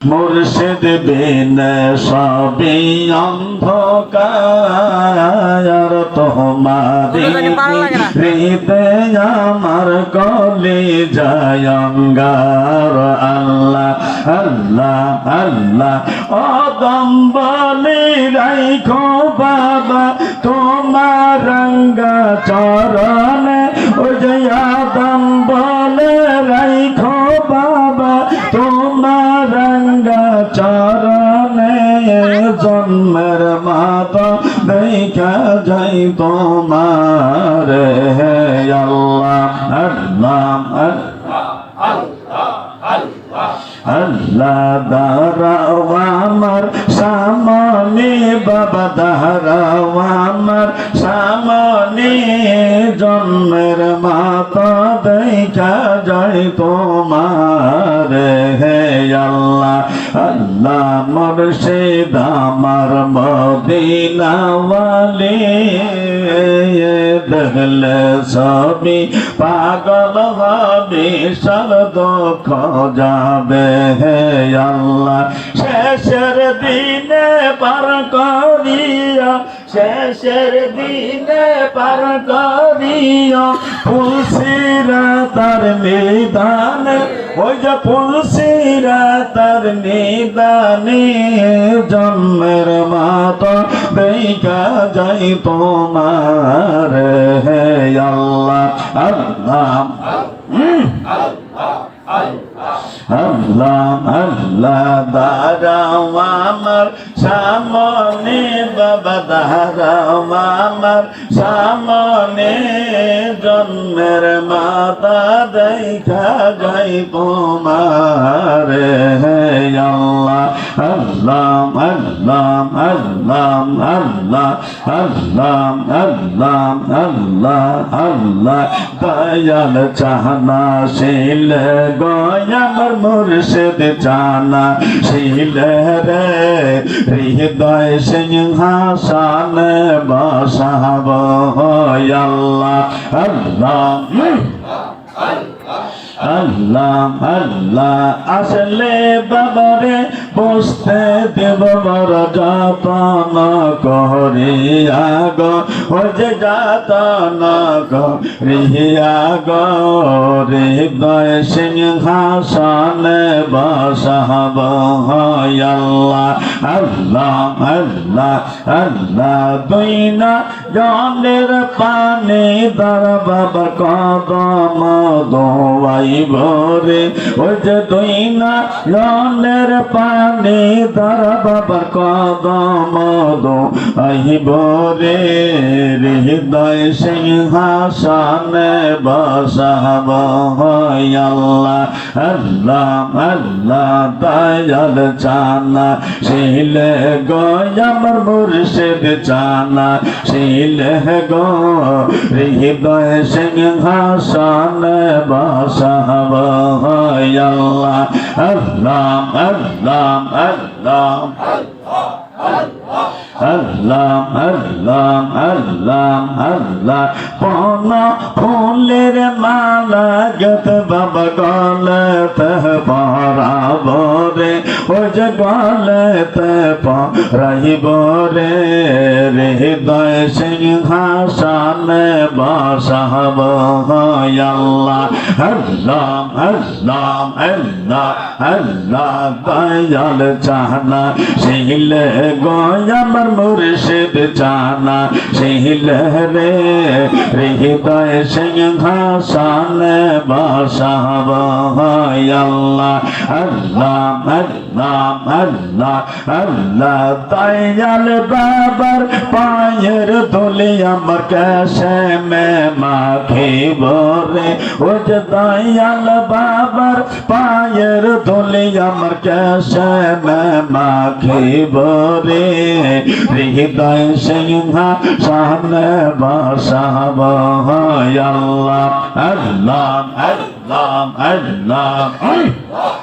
মুর্শিদ বিন সবে অন্ধকার তোমারি হৃদয় আমার কলে জয়ঙ্গার আল্লাহ আল্লাহ আল্লাহ অদম্বলি রাইখো বাবা তোমার রঙ্গা চরণে ও জয়াদম দেখা যাই তোমার আল্লাহ আল্লাহ আল্লাহ দাঁড়াও আমার সামনে বাবা দাঁড়াও আমার সামনে জন্মের মাতা দেখা যায় তোমার। হে আল্লাহ আল্লাহ মুর্শিদ আমার মদিনাওয়ালে। দেখলে সবই পাগল হবে, সব দুঃখ যাবে। হে আল্লাহ, শেষের দিনে পার করিয়া শেষের দিনে পার করিয়া ফুলসিরা তার নিদানে, ওই যে ফুলসিরা তার নিদানে জন্মের মাতা, দেখা যাই তোমার, হে আল্লাহ আল্লাহ হুম। আল্লাহ আল্লাহ দাঁড়াও আমার সামনে বাবা দাঁড়াও আমার সামনে জন্মের মাতা দেখা যাই তোমার আল্লাহ আল্লাহ আল্লাহ আল্লাহ আল্লাহ আল্লাহ আল্লাহ আল্লাহ আল্লাহ দয়াল চাহনা শিল গয়ামর মুর্শিদ চানা শিল রে হৃদয় সিংহাসন বসাব আল্লাহ আল্লাহ আল্লাহ আল্লাহ আসলে বাবারে বসতে দেব যতন করিয়া গ হজে যাত না করিয়া গ হৃদয় সিংহাসনে বসাব আল্লাহ আল্লাহ আল্লাহ আল্লাহ। দৈনা জলের পানি দর বাবার কদম দোয়াই ভরে। হজে দৈনা জলের পানি দর বাবার কদম দো দোয়াইব রে হৃদয় সিংহাসন বসাব আল্লাহ আল্লাহ আল্লাহ দয়াল চানা শিলে গো আমার মুর্শিদ চানা শিলে গো হৃদয় সিংহাসন বসাব আল্লাহ আল্লাহ আল্লাহ আল্লাহ। আল্লাহ আল্লাহ আল্লাহ আল্লাহ। পন ফুলের মালা গত বাবা গলত পরাব রে ও যে গলতে পরাইব রে হৃদয় সিংহাসন বসাব আল্লাহ। আল্লাহ আল্লাহ আল্লাহ আল্লাহ দয়াল চাহনা। শিল গয়ামর মুর্শিদ চানা শিল রে হৃদয় সিংহাসন বসাব আল্লাহ। আল্লাহ আল্লাহ আল্লাহ আল্লাহ দয়াল বাবার পায়ের ধুলি আমার কাছে মে মাখিব রে। ও যে দয়াল বাবার পায়ের ধুলি আমার কাছে মে মাখিব রে। হৃদয় সিংহা সামনে বসাব আল্লাহ আল্লাহ আল্লাহ আল্লাহ।